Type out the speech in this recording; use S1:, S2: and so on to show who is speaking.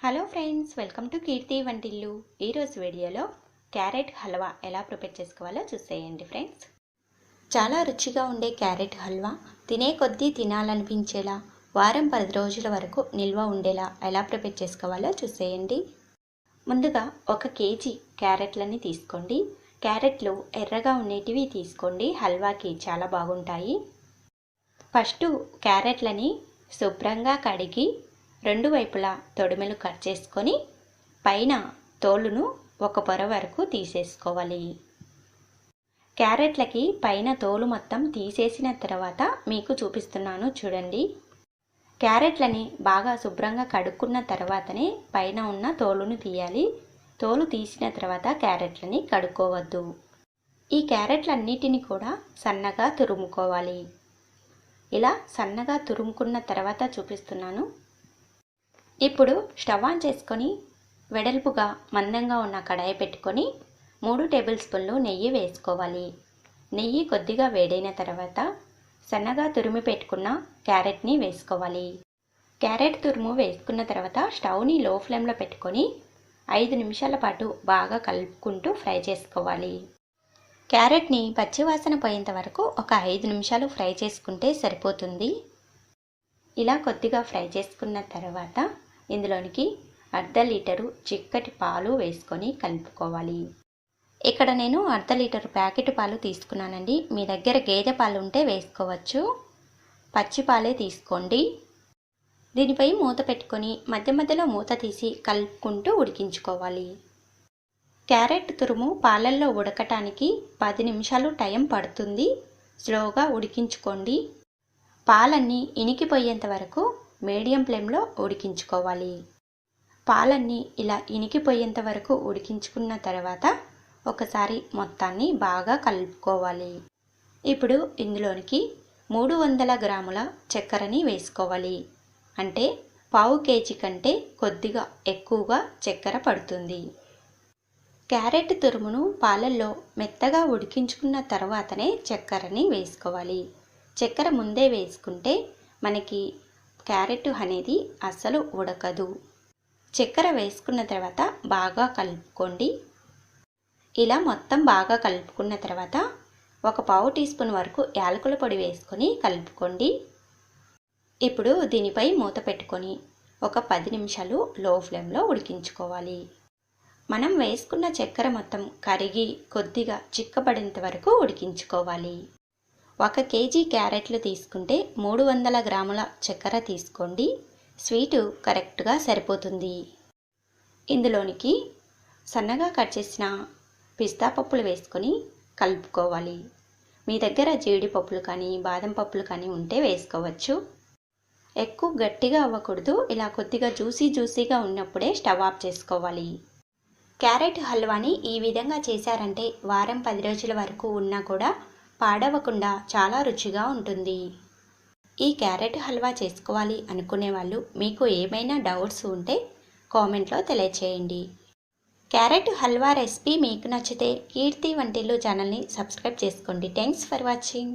S1: Hello friends welcome to Keerthi Vantillu ఈరోజు వీడియోలో carrot halwa ఎలా ప్రిపేర్ చేసుకోవాలో చూసేయండి ఫ్రెండ్స్ చాలా రుచిగా ఉండే క్యారెట్ హల్వా తినే కొద్దీ తినాలనిపించేలా వారం పది రోజుల వరకు నిల్వ ఉండేలా ఎలా ప్రిపేర్ చేసుకోవాలో చూసేయండి. ముందుగా ఒక కేజీ క్యారెట్లని తీసుకోండి. క్యారెట్లు ఎర్రగా ఉండేటివి తీసుకోండి. హల్వాకి చాలా బాగుంటాయి. ఫస్ట్ క్యారెట్లని శుభ్రంగా కడిగి రెండు వైపులా తొడిమెలు కట్ చేసుకొని పైన తోలును ఒక పొర వరకు తీసేసుకోవాలి. క్యారెట్లకి పైన తోలు మొత్తం తీసేసిన తర్వాత మీకు చూపిస్తున్నాను చూడండి. క్యారెట్లని బాగా శుభ్రంగా కడుక్కున్న తర్వాతనే పైన ఉన్న తోలును తీయాలి. తోలు తీసిన తర్వాత క్యారెట్లని కడుక్కోవద్దు. ఈ క్యారెట్లన్నిటిని కూడా సన్నగా తురుముకోవాలి. ఇలా సన్నగా తురుముకున్న తర్వాత చూపిస్తున్నాను. ఇప్పుడు స్టవ్ ఆన్ చేసుకొని వెడల్పుగా మందంగా ఉన్న కడాయి పెట్టుకొని మూడు టేబుల్ స్పూన్లు నెయ్యి వేసుకోవాలి. నెయ్యి కొద్దిగా వేడైన తర్వాత సన్నగా తురిమి పెట్టుకున్న క్యారెట్ని వేసుకోవాలి. క్యారెట్ తురుము వేసుకున్న తర్వాత స్టవ్ని లో ఫ్లేమ్లో పెట్టుకొని ఐదు నిమిషాల పాటు బాగా కలుపుకుంటూ ఫ్రై చేసుకోవాలి. క్యారెట్ని పచ్చివాసన పోయేంత వరకు ఒక ఐదు నిమిషాలు ఫ్రై చేసుకుంటే సరిపోతుంది. ఇలా కొద్దిగా ఫ్రై చేసుకున్న తర్వాత ఇందులోనికి అర్ధ లీటరు చిక్కటి పాలు వేసుకొని కలుపుకోవాలి. ఇక్కడ నేను అర్ధ లీటర్ ప్యాకెట్ పాలు తీసుకున్నానండి. మీ దగ్గర గేదె పాలు ఉంటే వేసుకోవచ్చు. పచ్చి పాలే తీసుకోండి. దీనిపై మూత పెట్టుకొని మధ్య మధ్యలో మూత తీసి కలుపుకుంటూ ఉడికించుకోవాలి. క్యారెట్ తురుము పాలల్లో ఉడకటానికి పది నిమిషాలు టైం పడుతుంది. స్లోగా ఉడికించుకోండి. పాలన్నీ ఇనికిపోయేంత వరకు మీడియం ఫ్లేమ్లో ఉడికించుకోవాలి. పాలన్నీ ఇలా ఇనికిపోయేంత వరకు ఉడికించుకున్న తర్వాత ఒకసారి మొత్తాన్ని బాగా కలుపుకోవాలి. ఇప్పుడు ఇందులోనికి మూడు వందల గ్రాముల చక్కెరని వేసుకోవాలి. అంటే పావు కేజీ కంటే కొద్దిగా ఎక్కువగా చక్కెర పడుతుంది. క్యారెట్ తురుమును పాలల్లో మెత్తగా ఉడికించుకున్న తర్వాతనే చక్కెరని వేసుకోవాలి. చక్కెర ముందే వేసుకుంటే మనకి క్యారెట్ అనేది అస్సలు ఉడకదు. చక్కెర వేసుకున్న తర్వాత బాగా కలుపుకోండి. ఇలా మొత్తం బాగా కలుపుకున్న తర్వాత ఒక పావు టీ స్పూన్ వరకు యాలకుల పొడి వేసుకొని కలుపుకోండి. ఇప్పుడు దీనిపై మూత పెట్టుకొని ఒక పది నిమిషాలు లో ఫ్లేమ్లో ఉడికించుకోవాలి. మనం వేసుకున్న చక్కెర మొత్తం కరిగి కొద్దిగా చిక్కబడేంత వరకు ఉడికించుకోవాలి. ఒక కేజీ క్యారెట్లు తీసుకుంటే మూడు వందల గ్రాముల చక్కెర తీసుకోండి. స్వీటు కరెక్ట్గా సరిపోతుంది. ఇందులోనికి సన్నగా కట్ చేసిన పిస్తా పప్పులు వేసుకొని కలుపుకోవాలి. మీ దగ్గర జీడిపప్పులు కానీ బాదం పప్పులు కానీ ఉంటే వేసుకోవచ్చు. ఎక్కువ గట్టిగా అవ్వకూడదు. ఇలా కొద్దిగా జ్యూసీ జ్యూసీగా ఉన్నప్పుడే స్టవ్ ఆఫ్ చేసుకోవాలి. క్యారెట్ హల్వాని ఈ విధంగా చేశారంటే వారం పది రోజుల వరకు ఉన్నా కూడా పాడవకుండా చాలా రుచిగా ఉంటుంది. ఈ క్యారెట్ హల్వా చేసుకోవాలి అనుకునే వాళ్ళు మీకు ఏమైనా డౌట్స్ ఉంటే కామెంట్లో తెలియచేయండి. క్యారెట్ హల్వా రెసిపీ మీకు నచ్చితే కీర్తి వంటిల్లు ఛానల్ని సబ్స్క్రైబ్ చేసుకోండి. Thanks for watching.